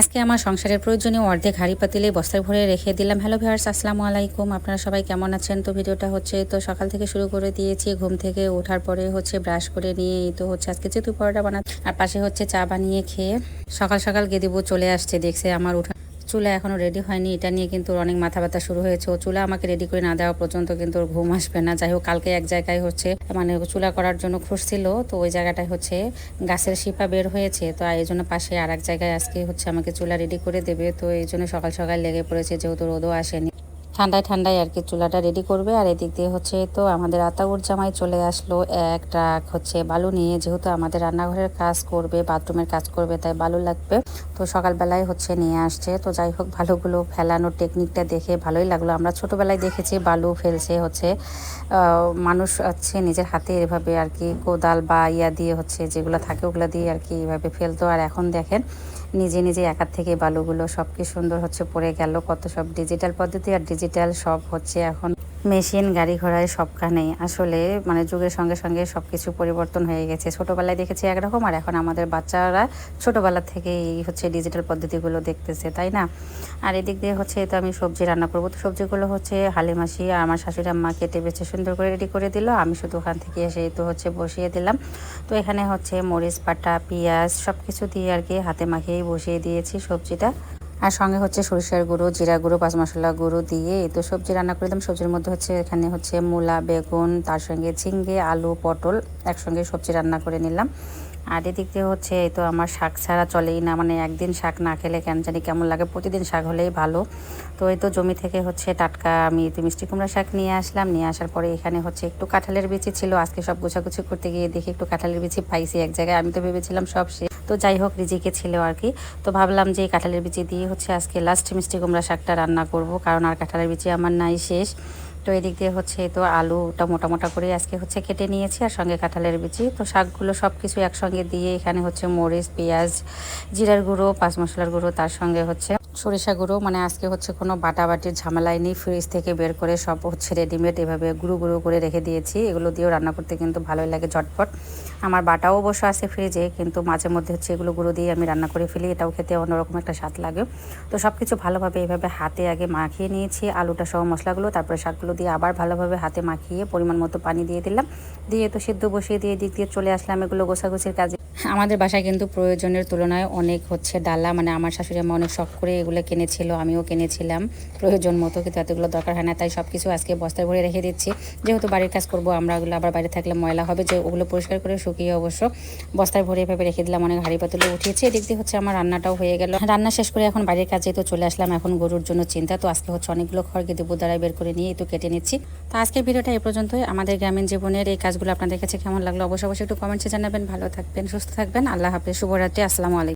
আজকে আমার সংসারের প্রয়োজনীয় অর্ধেক হাড়ি পাতিলে বস্তায় ভরে রেখে দিলাম। হ্যালো ভিউয়ার্স আসসালামু আলাইকুম। আপনারা সবাই কেমন আছেন? তো ভিডিওটা হচ্ছে, তো সকাল থেকে শুরু করে দিয়েছি। ঘুম থেকে ওঠার পরে হচ্ছে ব্রাশ করে নিয়ে, এই তো হচ্ছে আজকে চেতু পরোটা বানা আর পাশে হচ্ছে চা বানিয়ে খেয়ে সকাল সকাল গেদিবু চলে আসছে। দেখছে আমার উঠা চুলা এখনও রেডি হয়নি। এটা নিয়ে কিন্তু অনেক মাথা ব্যথা শুরু হয়েছে। ও চুলা আমাকে রেডি করে না দেওয়া পর্যন্ত কিন্তু ওর ঘুম আসবে না। যাই হোক, কালকে এক জায়গায় হচ্ছে মানে চুলা করার জন্য খুঁজছিল তো ওই জায়গাটায় হচ্ছে গাছের শিপা বের হয়েছে। তো এই জন্য পাশে আর এক জায়গায় আজকে হচ্ছে আমাকে চুলা রেডি করে দেবে। তো এই জন্য সকাল সকাল লেগে পড়েছে, যেহেতু রোদও আসেনি। ঠান্ডায় ঠান্ডায় আর কি চুলাটা রেডি করবে। আর এদিক দিয়ে হচ্ছে তো আমাদের আতাউর জামাই চলে আসলো। এক ট্রাক হচ্ছে বালু নিয়ে যেহেতু আমাদের রান্নাঘরের কাজ করবে, বাথরুমের কাজ করবে, তাই বালু লাগবে। তো সকালবেলায় হচ্ছে নিয়ে আসছে। তো যাই হোক, বালুগুলো ফেলানোর টেকনিকটা দেখে ভালোই লাগল। আমরা ছোটোবেলায় দেখেছি বালু ফেলছে হচ্ছে মানুষ হচ্ছে নিজের হাতে এভাবে আর কি কোদাল বা ইয়া দিয়ে হচ্ছে যেগুলো থাকে ওগুলো দিয়ে আর কি এভাবে ফেলতো। আর এখন দেখেন নিজে নিজে একার থেকে বালুগুলো সব কি সুন্দর হচ্ছে পড়ে গেল, কত সব ডিজিটাল পদ্ধতি আর ডিজিটাল সব হচ্ছে এখন। মেশিন, গাড়ি ঘোড়ায় সবখানেই আসলে মানে যুগের সঙ্গে সঙ্গে সব কিছু পরিবর্তন হয়ে গেছে। ছোটোবেলায় দেখেছি একরকম, আর এখন আমাদের বাচ্চারা ছোটোবেলা থেকে এই হচ্ছে ডিজিটাল পদ্ধতিগুলো দেখতেছে, তাই না? আর এদিক দিয়ে হচ্ছে তো আমি সবজি রান্না করব। তো সবজিগুলো হচ্ছে হালিমাসি আর আমার শাশুড়ি আম্মা কেটে বেছে সুন্দর করে রেডি করে দিল। আমি শুধু ওখান থেকে এসে তো হচ্ছে বসিয়ে দিলাম। তো এখানে হচ্ছে মরিচ পাটা পেঁয়াজ সব কিছু দিয়ে আর কি হাতে মাখিয়েই বসিয়ে দিয়েছি সবজিটা। আর সঙ্গে হচ্ছে সরিষার গুঁড়ো, জিরা গুঁড়ো, পাঁচ মশলা গুঁড়ো দিয়ে তো সবজি রান্না করে দিলাম। সবজির মধ্যে হচ্ছে এখানে হচ্ছে মূলা, বেগুন, তার সঙ্গে ঝিঙ্গে, আলু, পটল একসঙ্গে সবজি রান্না করে নিলাম। আর এদিক দিয়ে হচ্ছে এই তো আমার শাক ছাড়া চলেই না মানে একদিন শাক না খেলে কেন জানি কেমন লাগে? প্রতিদিন শাক হলেই ভালো। তো এই তো জমি থেকে হচ্ছে টাটকা আমি তো মিষ্টি কুমড়া শাক নিয়ে আসলাম। নিয়ে আসার পরে এখানে হচ্ছে একটু কাঁঠালের বিচি ছিল। আজকে সব গোছাগুছি করতে গিয়ে দেখি একটু কাঁঠালের বিচি পাইছি এক জায়গায়। আমি তো ভেবেছিলাম সব সে তো যাই হোক, রিজিকে ছিল আর কি। তো ভাবলাম যে কাঁঠালের বিচি দিয়ে হচ্ছে আজকে লাস্ট মিষ্টি কুমড়া শাকটা রান্না করব, কারণ আর কাঁঠালের বিচি আমার নাই শেষ। তো এদিক দিয়ে হচ্ছে তো আলুটা মোটা মোটা করে আজকে হচ্ছে কেটে নিয়েছি আর সঙ্গে কাঁঠালের বিচি। তো শাকগুলো সব কিছু একসঙ্গে দিয়ে এখানে হচ্ছে মরিচ, পেঁয়াজ, জিরার গুঁড়ো, পাঁচ মশলার গুঁড়ো তার সঙ্গে হচ্ছে সরিষা গুঁড়ো মানে আজকে হচ্ছে কোনো বাটাবাটির ঝামেলাই নেই। ফ্রিজ থেকে বের করে সব হচ্ছে রেডিমেড এভাবে গুঁড়ো গুঁড়ো করে রেখে দিয়েছি। এগুলো দিয়েও রান্না করতে কিন্তু ভালোই লাগে ঝটপট। আমার বাটাও অবশ্য আছে ফ্রিজে কিন্তু মাঝে মধ্যে হচ্ছে এগুলো গুঁড়ো দিয়ে আমি রান্না করে ফেলি। এটাও খেতে অন্যরকম একটা স্বাদ লাগে। তো সব কিছু ভালোভাবে এইভাবে হাতে আগে মাখিয়ে নিয়েছি। আলুটা সহ মশলাগুলো, তারপরে শাকগুলো দিয়ে আবার ভালোভাবে হাতে মাখিয়ে পরিমাণ মতো পানি দিয়ে দিলাম। দিয়ে তো সিদ্ধ বসিয়ে দিয়ে দিক দিয়ে চলে আসলাম এগুলো গোছাগুছির কাজে। আমাদের বাসায় কিন্তু প্রয়োজনের তুলনায় অনেক হচ্ছে ডালা মানে আমার শাশুড়ি মা অনেক শখ করে এগুলো কিনেছিল, আমিও কিনেছিলাম। প্রয়োজন মতো কিন্তু এতগুলো দরকার হয় না, তাই সব কিছু আজকে বস্তায় ভরে রেখে দিচ্ছি। যেহেতু বাড়ির কাজ করব, আমরা ওগুলো আবার বাইরে থাকলে ময়লা হবে, যে ওগুলো পরিষ্কার করে শুকিয়ে অবশ্য বস্তায় ভরে এভাবে রেখে দিলাম, অনেক হাড়ি পাতুলে উঠিয়েছে। এদিক দিয়ে হচ্ছে আমার রান্নাটাও হয়ে গেল। রান্না শেষ করে এখন বাড়ির কাজে তো চলে আসলাম, এখন গরুর জন্য চিন্তা, তো আজকে হচ্ছে অনেকগুলো খড় গেদে বুদারায় বের করে নিয়ে তো কেটে নিচ্ছি। তো আজকের ভিডিওটা এই পর্যন্তই। আমাদের গ্রামীণ জীবনের এই কাজগুলো আপনাদের কাছে কেমন লাগল অবশ্যই একটু কমেন্টসে জানাবেন। ভালো থাকবেন, সুস্থ থাকবেন। আল্লাহ হাফেজ। শুভরাত্রি। আসসালামু আলাইকুম।